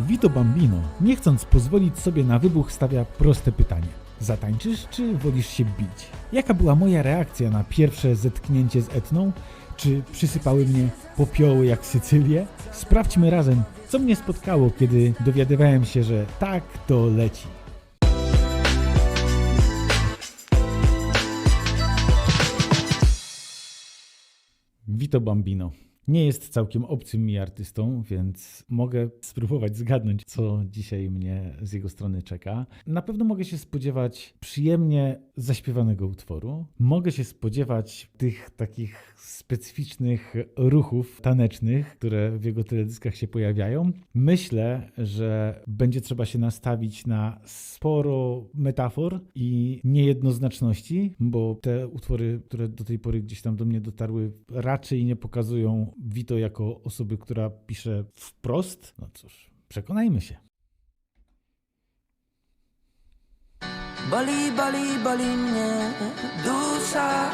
Vito Bambino, nie chcąc pozwolić sobie na wybuch, stawia proste pytanie. Zatańczysz, czy wolisz się bić? Jaka była moja reakcja na pierwsze zetknięcie z Etną? Czy przysypały mnie popioły jak Sycylię? Sprawdźmy razem, co mnie spotkało, kiedy dowiadywałem się, że tak to leci. Vito Bambino. Nie jest całkiem obcym mi artystą, więc mogę spróbować zgadnąć, co dzisiaj mnie z jego strony czeka. Na pewno mogę się spodziewać przyjemnie zaśpiewanego utworu. Mogę się spodziewać tych takich specyficznych ruchów tanecznych, które w jego teledyskach się pojawiają. Myślę, że będzie trzeba się nastawić na sporo metafor i niejednoznaczności, bo te utwory, które do tej pory gdzieś tam do mnie dotarły, raczej nie pokazują Vito jako osoby, która pisze wprost. No cóż, przekonajmy się. Boli, boli, boli mnie dusza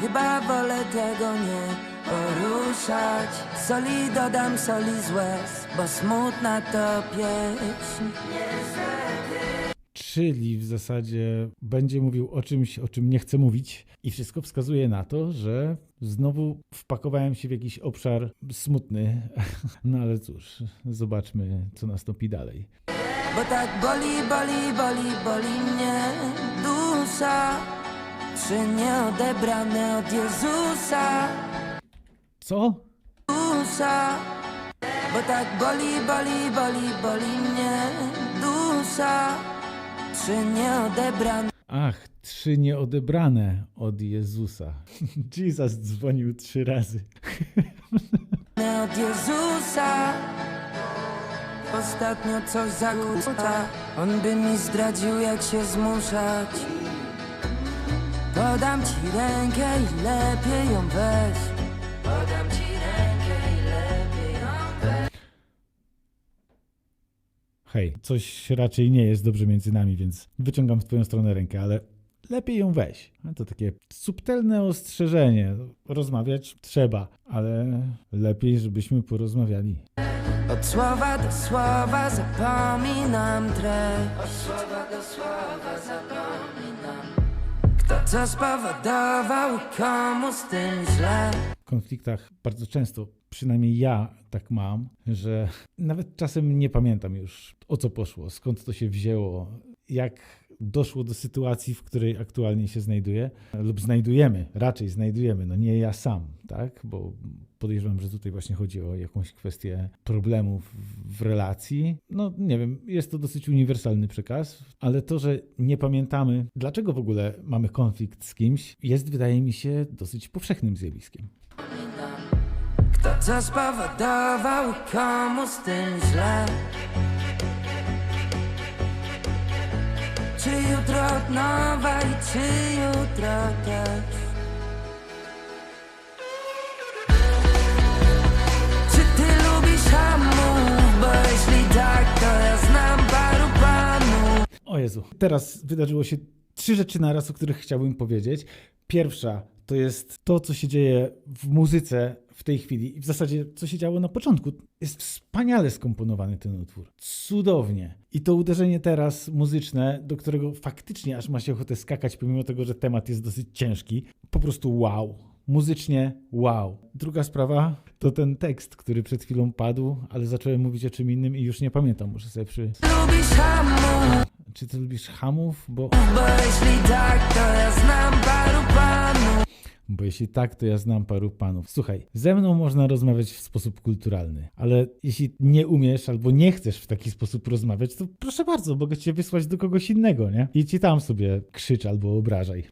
Chyba wolę tego nie poruszać Soli dodam soli z łez Bo smutna to pieśń Czyli w zasadzie będzie mówił o czymś, o czym nie chcę mówić, i wszystko wskazuje na to, że znowu wpakowałem się w jakiś obszar smutny. No ale cóż, zobaczmy, co nastąpi dalej. Bo tak boli, boli, boli, boli mnie dusza Czy nie odebrane od Jezusa Co? dusza Bo tak boli, boli, boli, boli mnie dusza Czy nie odebrane Ach, trzy nieodebrane od Jezusa. Jesus dzwonił trzy razy. od Jezusa. Ostatnio coś zakłóca. On by mi zdradził jak się zmuszać. Podam ci rękę i lepiej ją weź. Podam ci Hej, coś raczej nie jest dobrze między nami, więc wyciągam w twoją stronę rękę, ale lepiej ją weź. A To takie subtelne ostrzeżenie. Rozmawiać trzeba, ale lepiej, żebyśmy porozmawiali. Od słowa do słowa zapominam treść Od słowa do słowa zapominam Kto co spowodował komu z tym źle W konfliktach bardzo często, przynajmniej ja tak mam, że nawet czasem nie pamiętam już o co poszło, skąd to się wzięło, jak doszło do sytuacji, w której aktualnie się znajduję, lub znajdujemy, raczej znajdujemy, no nie ja sam, tak? Bo podejrzewam, że tutaj właśnie chodzi o jakąś kwestię problemów w relacji. No nie wiem, jest to dosyć uniwersalny przekaz, ale to, że nie pamiętamy, dlaczego w ogóle mamy konflikt z kimś, jest wydaje mi się dosyć powszechnym zjawiskiem. Kto co spowodował i komu z tym źle. Czy jutro od nowa i czy jutro też? Czy ty lubisz bo jeśli tak to ja znam paru panów. O Jezu, teraz wydarzyło się trzy rzeczy naraz, o których chciałbym powiedzieć. Pierwsza to jest to, co się dzieje w muzyce w tej chwili i w zasadzie co się działo na początku. Jest wspaniale skomponowany ten utwór. Cudownie. I to uderzenie teraz muzyczne, do którego faktycznie aż ma się ochotę skakać, pomimo tego, że temat jest dosyć ciężki. Po prostu wow. Muzycznie wow. Druga sprawa to ten tekst, który przed chwilą padł, ale zacząłem mówić o czym innym i już nie pamiętam. Muszę sobie przy... Czy ty lubisz hamów? Bo, bo jeśli tak to ja znam paru panów bo jeśli tak, to ja znam paru panów. Słuchaj, ze mną można rozmawiać w sposób kulturalny, ale jeśli nie umiesz albo nie chcesz w taki sposób rozmawiać, to proszę bardzo, mogę cię wysłać do kogoś innego, nie? I ci tam sobie krzycz albo obrażaj.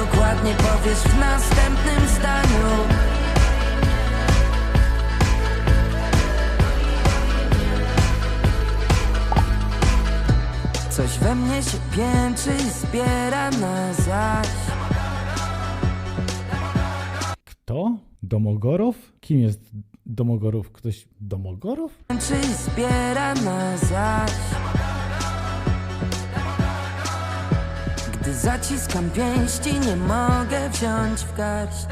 Dokładnie powiesz w następnym zdaniu. Coś we mnie się pięczy i zbiera na zaś. Kto? Domogorow? Kim jest Domogorow? Ktoś Domogorow? Pięczy i zbiera na zaś. Zaciskam pięści, nie mogę wziąć w garść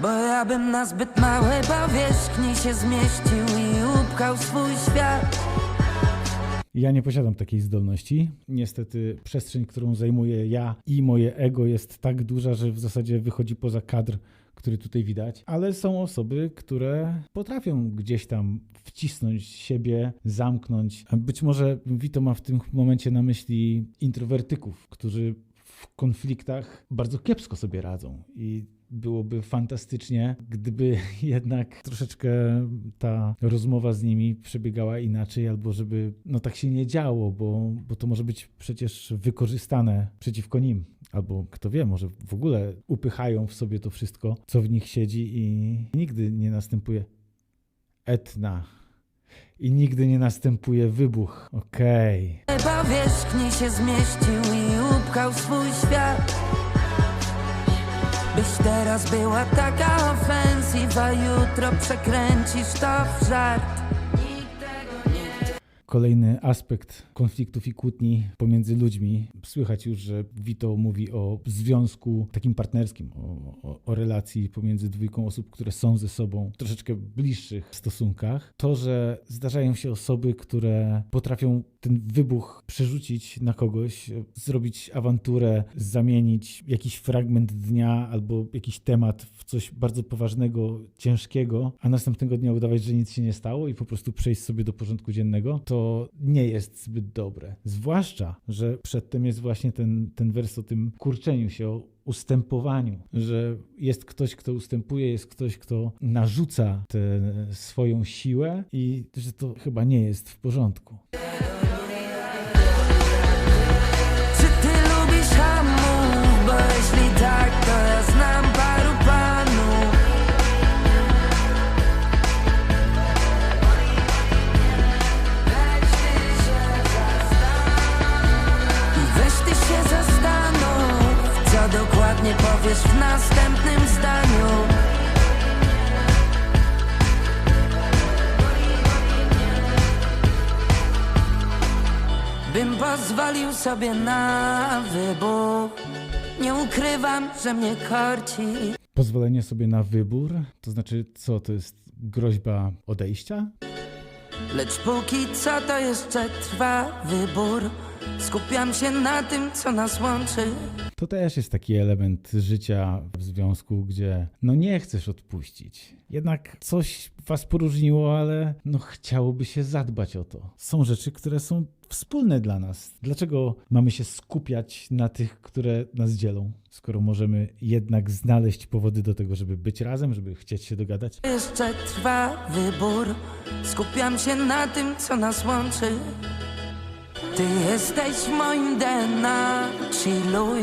Bo ja bym na zbyt małej powierzchni się zmieścił i upchał swój świat Ja nie posiadam takiej zdolności. Niestety przestrzeń, którą zajmuję ja i moje ego jest tak duża, że w zasadzie wychodzi poza kadr, który tutaj widać. Ale są osoby, które potrafią gdzieś tam wcisnąć siebie, zamknąć. Być może Vito ma w tym momencie na myśli introwertyków, którzy w konfliktach bardzo kiepsko sobie radzą i byłoby fantastycznie, gdyby jednak troszeczkę ta rozmowa z nimi przebiegała inaczej, albo żeby no tak się nie działo, bo, bo to może być przecież wykorzystane przeciwko nim. Albo kto wie, może w ogóle upychają w sobie to wszystko, co w nich siedzi i nigdy nie następuje etna. I nigdy nie następuje wybuch. Okej. powierzchni się zmieścił i upchał swój świat teraz była taka ofensywa, jutro przekręcisz to w żart Kolejny aspekt konfliktów i kłótni pomiędzy ludźmi. Słychać już, że Vito mówi o związku takim partnerskim, o, o, o relacji pomiędzy dwójką osób, które są ze sobą w troszeczkę bliższych stosunkach. To, że zdarzają się osoby, które potrafią ten wybuch przerzucić na kogoś, zrobić awanturę, zamienić jakiś fragment dnia albo jakiś temat w coś bardzo poważnego, ciężkiego, a następnego dnia udawać, że nic się nie stało i po prostu przejść sobie do porządku dziennego, to nie jest zbyt dobre. Zwłaszcza, że przedtem jest właśnie ten, ten wers o tym kurczeniu się, o ustępowaniu, że jest ktoś, kto ustępuje, jest ktoś, kto narzuca tę swoją siłę i że to chyba nie jest w porządku. Bym pozwolił sobie na wybuch Nie ukrywam, że mnie korci. Pozwolenie sobie na wybór, to znaczy co, to jest groźba odejścia? Lecz póki co to jeszcze trwa wybór. Skupiam się na tym, co nas łączy To też jest taki element życia w związku, gdzie no nie chcesz odpuścić. Jednak coś was poróżniło, ale no chciałoby się zadbać o to. Są rzeczy, które są wspólne dla nas. Dlaczego mamy się skupiać na tych, które nas dzielą, skoro możemy jednak znaleźć powody do tego, żeby być razem, żeby chcieć się dogadać? Jeszcze trwa wybór Skupiam się na tym, co nas łączy Ty jesteś moim DNA Chilluj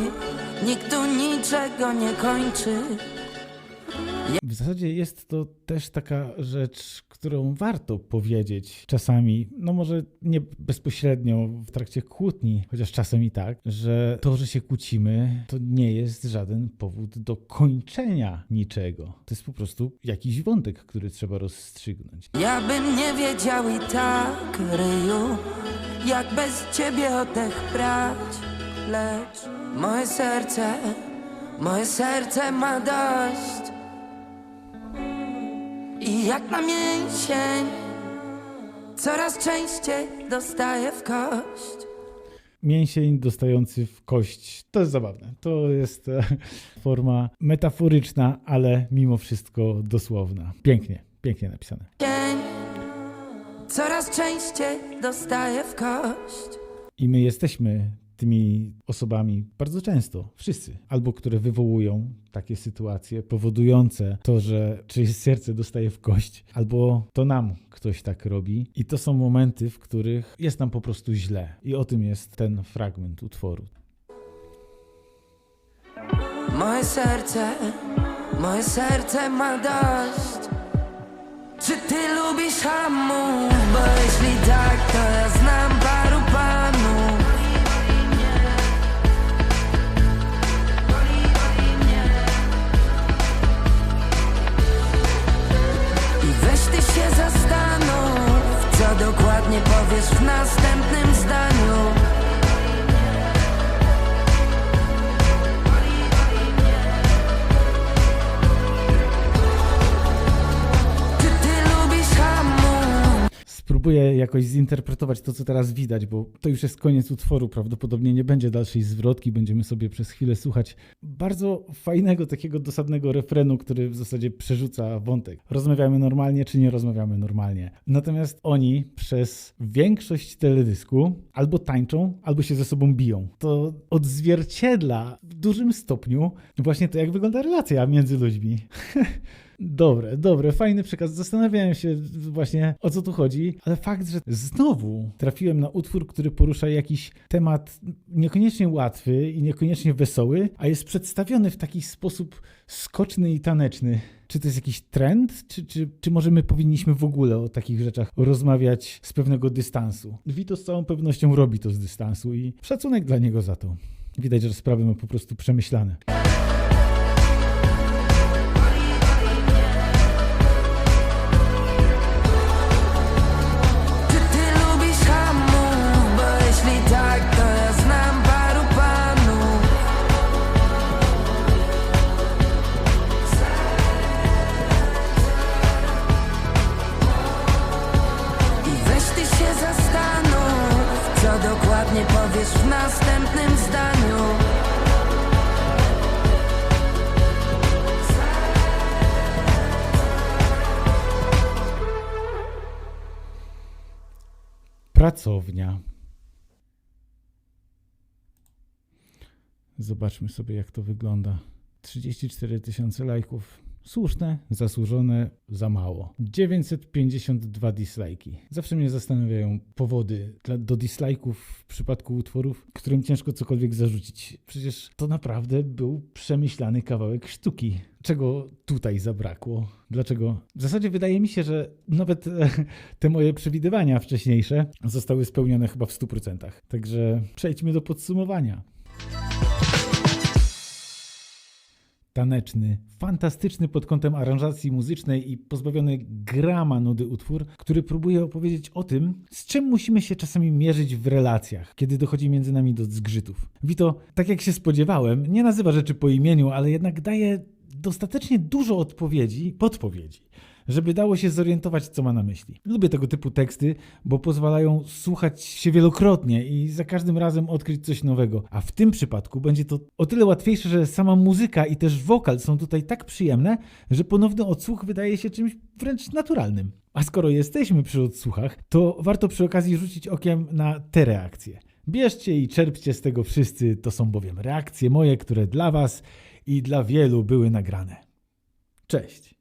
Nikt tu niczego nie kończy W zasadzie jest to też taka rzecz, którą warto powiedzieć czasami, no może nie bezpośrednio w trakcie kłótni, chociaż czasem i tak, że to, że się kłócimy, to nie jest żaden powód do kończenia niczego. To jest po prostu jakiś wątek, który trzeba rozstrzygnąć. Ja bym nie wiedział i tak, Ryju Jak bez ciebie oddech brać Lecz moje serce, moje serce ma dość I jak na mięsień Coraz częściej dostaję w kość Mięsień dostający w kość. To jest zabawne. To jest e, forma metaforyczna, ale mimo wszystko dosłowna. Pięknie, pięknie napisane. Coraz częściej dostaję w kość I my jesteśmy tymi osobami bardzo często, wszyscy, albo które wywołują takie sytuacje, powodujące to, że czyjeś serce dostaje w kość, albo to nam ktoś tak robi. I to są momenty, w których jest nam po prostu źle. I o tym jest ten fragment utworu. Moje serce, moje serce ma dość Czy ty lubisz hamów? Bo jeśli tak, to ja znam paru panów I weź ty się zastanów Co dokładnie powiesz w następnym zdaniu Spróbuję jakoś zinterpretować to, co teraz widać, bo to już jest koniec utworu. Prawdopodobnie nie będzie dalszej zwrotki. Będziemy sobie przez chwilę słuchać bardzo fajnego, takiego dosadnego refrenu, który w zasadzie przerzuca wątek. Rozmawiamy normalnie, czy nie rozmawiamy normalnie. Natomiast oni przez większość teledysku albo tańczą, albo się ze sobą biją. To odzwierciedla w dużym stopniu właśnie to, jak wygląda relacja między ludźmi. Dobre, dobre, fajny przekaz. Zastanawiałem się właśnie o co tu chodzi, ale fakt, że znowu trafiłem na utwór, który porusza jakiś temat niekoniecznie łatwy i niekoniecznie wesoły, a jest przedstawiony w taki sposób skoczny i taneczny. Czy to jest jakiś trend, czy, czy, czy może my powinniśmy w ogóle o takich rzeczach rozmawiać z pewnego dystansu? Vito z całą pewnością robi to z dystansu i szacunek dla niego za to. Widać, że sprawy ma po prostu przemyślane. Pracownia. Zobaczmy sobie, jak to wygląda. 34 tysiące lajków. Słuszne, zasłużone, za mało. 952 dislajki. Zawsze mnie zastanawiają powody do dislajków w przypadku utworów, którym ciężko cokolwiek zarzucić. Przecież to naprawdę był przemyślany kawałek sztuki. Czego tutaj zabrakło? Dlaczego? W zasadzie wydaje mi się, że nawet te moje przewidywania wcześniejsze zostały spełnione chyba w 100%. Także przejdźmy do podsumowania. Taneczny, fantastyczny pod kątem aranżacji muzycznej i pozbawiony grama nudy utwór, który próbuje opowiedzieć o tym, z czym musimy się czasami mierzyć w relacjach, kiedy dochodzi między nami do zgrzytów. Vito, tak jak się spodziewałem, nie nazywa rzeczy po imieniu, ale jednak daje dostatecznie dużo odpowiedzi, podpowiedzi, żeby dało się zorientować, co ma na myśli. Lubię tego typu teksty, bo pozwalają słuchać się wielokrotnie i za każdym razem odkryć coś nowego. A w tym przypadku będzie to o tyle łatwiejsze, że sama muzyka i też wokal są tutaj tak przyjemne, że ponowny odsłuch wydaje się czymś wręcz naturalnym. A skoro jesteśmy przy odsłuchach, to warto przy okazji rzucić okiem na te reakcje. Bierzcie i czerpcie z tego wszyscy, to są bowiem reakcje moje, które dla Was i dla wielu były nagrane. Cześć!